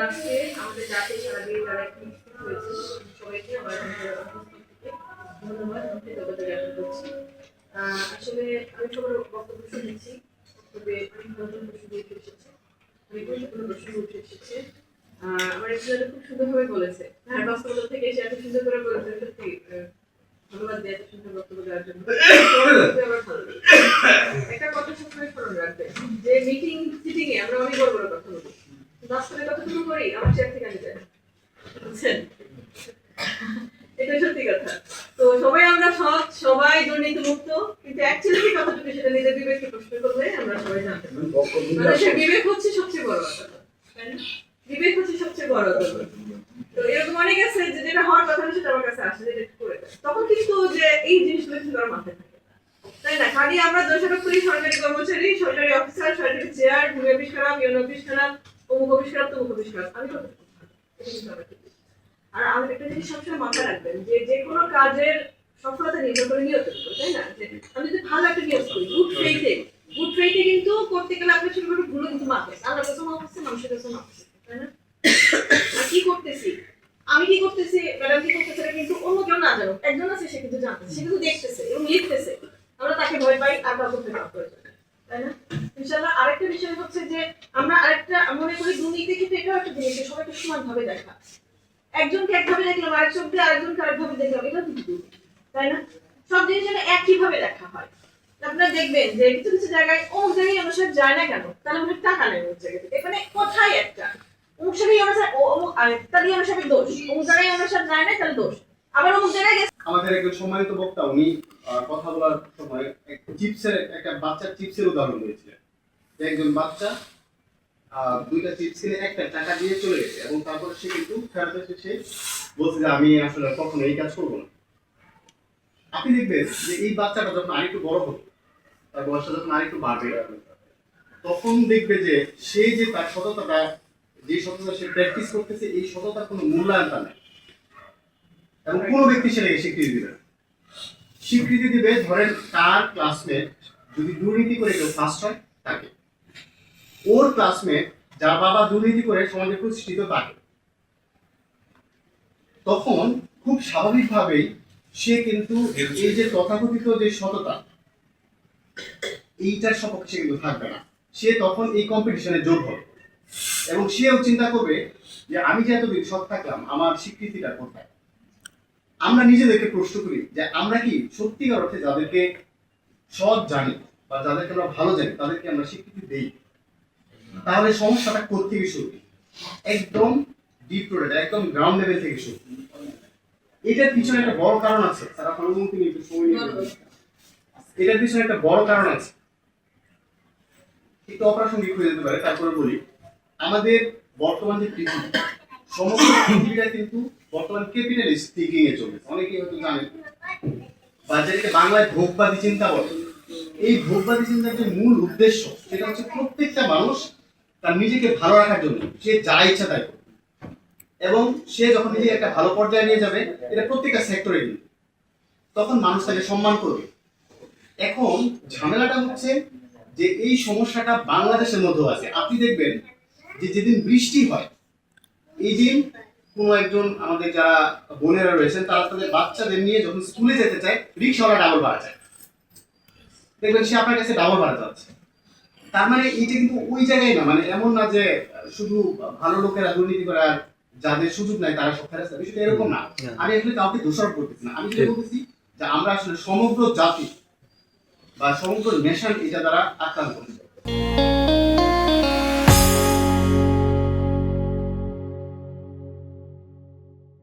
আজকে আমাদের জাতীয় সারাদিন যারা একটি হয়েছে সবাইকে আমার ধন্যবাদ কৃতজ্ঞতা জ্ঞাপন করছি আসলে আমি সবার বক্তব্য শুনেছি তবে অনেক নতুন প্রশ্ন উঠে এসেছে অনেক গুরুত্বপূর্ণ প্রশ্ন উঠে এসেছে। আমার একজন খুব সুন্দরভাবে বলেছে হ্যাঁ বাস্তবতা থেকে এসে এত সুন্দর করে বলেছে সত্যি ধন্যবাদ দিয়ে এত সুন্দর বক্তব্য দেওয়ার জন্য। ভালো লেগেছে। একটা কথা সবসময় স্মরণ রাখবে যে মিটিং সিটিং এ আমরা অনেক বড় বড় কথা বলি বাস্তবে কতটুকু করি আমার চেয়ার থেকে আমি যাই বুঝছেন এটা সত্যি কথা তো সবাই আমরা সৎ সবাই দুর্নীতি মুক্ত কিন্তু অ্যাকচুয়ালি কতটুকু সেটা নিজের বিবেককে প্রশ্ন করলে আমরা সবাই জানতে পারি মানুষের বিবেক হচ্ছে সবচেয়ে বড় কথা বিবেক হচ্ছে সবচেয়ে বড় কথা। তো এরকম অনেক আছে যে যেটা হওয়ার কথা সেটা আমার কাছে আসে যেটা করে তখন কিন্তু যে এই জিনিসগুলো কিন্তু আমার মাথায় থাকে তাই না? খালি আমরা দোষারোপ করি সরকারি কর্মচারী সরকারি অফিসার সরকারি চেয়ার ভূমি অফিস খারাপ ইউন অফিস খারাপ অমুক অফিস খারাপ তমুক অফিস আমি। আর একটা জিনিস সবসময় মাথায় রাখবেন যে যে কোনো কাজের সফলতা নির্ভর করে নিয়তের উপর তাই না? যে আমি যদি ভালো একটা নিয়োগ করি গুড ফেইথে গুড ফেইথে কিন্তু করতে গেলে আপনার ছোটখাটো ভুলও কিন্তু মাফ আছে আল্লাহ কাছে মাফ আছে মানুষের কাছে মাফ আছে তাই না? কি করতেছি? আমি কি করতেছি? ম্যাডাম কি করতেছে? কিন্তু অন্য কেউ না জানো একজন আছে, সে কিন্তু জানতেছে, সে কিন্তু দেখতেছে এবং লিখতেছে। আমরা তাকে ভয় পাই আর কাউকে ভয় পাওয়া প্রয়োজন তাই না? ইনশাল্লাহ আরেকটা বিষয় হচ্ছে যে আমরা আরেকটা মনে করি দুর্নীতি কিন্তু এটাও একটা জিনিস সবাইকে সমান ভাবে দেখা। একজনকে একভাবে দেখলাম আরেক চোখ দিয়ে আরেকজনকে আরেকভাবে দেখলাম এটা কিন্তু। তাই না? সব জিনিস যেন একই ভাবে দেখা হয়। আপনারা দেখবেন যে কিছু কিছু জায়গায় অমুক জায়গায় অনুসার যায় না কেন? তাহলে মনে টাকা নেই অমুক জায়গা থেকে। মানে কোথায় একটা? অমুক জায়গায় অনুসার ও অমুক তাহলে অনুসারে দোষ। অমুক জায়গায় অনুসার যায় না, তাহলে দোষ। আবার অমুক জায়গায় গেছে। আমাদের একজন সম্মানিত বক্তা, উনি কথা বলার সময় চিপসের, একটা বাচ্চার চিপসের উদাহরণ দিয়েছিলেন। একজন বাচ্চা দুইটা চিপস কিনে একটা টাকা দিয়ে চলে গেছে এবং তারপর সে কিন্তু ফেরত এসে সে বলছে যে, আমি আসলে কখনো এই কাজ করব না। আপনি দেখবেন যে এই বাচ্চাটা যখন আরেকটু বড় হবে, তার বয়সটা যখন আরেকটু বাড়বে, তখন দেখবে যে সে যে তার সততাটা, যে সততা সে প্র্যাকটিস করতেছে, এই সততার কোনো মূল্যায়ন তার নেই। এবং কোনো ব্যক্তি সেটাকে স্বীকৃতি দিবে স্বীকৃতি দিবে, ধরেন তার ক্লাসমেট যদি দুর্নীতি করে কেউ ফার্স্ট হয়, তাকে। ওর ক্লাসমেট যার বাবা দুর্নীতি করে সমাজে প্রতিষ্ঠিত, তাকে। তখন খুব স্বাভাবিকভাবেই সে কিন্তু এই যে তথাকথিত যে সততা এইটার সপক্ষে সে কিন্তু থাকবে না। সে তখন এই কম্পিটিশনে যোগ হবে। এবং সেও চিন্তা করবে যে আমি যে এতদিন সৎ থাকলাম আমার স্বীকৃতিটা কোথায়? আমরা নিজেদেরকে প্রশ্ন করি যে আমরা কি সত্যিকার অর্থে যাদেরকে সৎ জানি বা যাদেরকে আমরা ভালো জানি তাদেরকে আমরা স্বীকৃতি দেই? তাহলে সমস্যাটা কোথেকে শুরু? একদম ডিপ একদম গ্রাউন্ড লেভেল থেকে শুরু। এটার পিছনে একটা বড় কারণ আছে। তারা অনুমতি নিয়ে সময় এটার পিছনে একটা বড় কারণ আছে। একটু অপ্রাসঙ্গিক হয়ে যেতে পারে, তারপরে বলি। আমাদের বর্তমান যে পৃথিবী, সমগ্র পৃথিবীটা কিন্তু বর্তমান ক্যাপিটালিস্ট থিঙ্কিং এ চলছে। অনেকেই হয়তো বা যেটাকে বাংলায় ভোগবাদী চিন্তা বলে, এই ভোগবাদী চিন্তার যে মূল উদ্দেশ্য, সেটা হচ্ছে প্রত্যেকটা মানুষ তার নিজেকে ভালো রাখার জন্য, সে যা ইচ্ছা তাই করবে এবং সে যখন নিজেকে একটা ভালো পর্যায়ে নিয়ে যাবে, এটা প্রত্যেকটা সেক্টরে কিন্তু তখন মানুষ তাকে সম্মান করবে। এখন ঝামেলাটা হচ্ছে যে এই সমস্যাটা বাংলাদেশের মধ্যেও আছে। আপনি দেখবেন যে যেদিন বৃষ্টি হয়, এই দিন কোনো একজন আমাদের যারা বোনেরা রয়েছেন, তারা তাদের বাচ্চাদের নিয়ে যখন স্কুলে যেতে চায়, রিক্সাওয়ালা ডাবল ভাড়া চায়। দেখবেন সে আপনার কাছে ডাবল ভাড়া যাচ্ছে তার মানে এইটা কিন্তু ওই জায়গায় না মানে এমন না যে শুধু ভালো লোকেরা দুর্নীতি করে আর যাদের সুযোগ নাই তারা সব ফেরাস্তা বিষয়টা এরকম না। আমি এখানে কাউকে দোষারোপ করতেছি না। আমি যেটা বলতেছি যে আমরা আসলে সমগ্র জাতি বা সমগ্র নেশন এটা দ্বারা আক্রান্ত।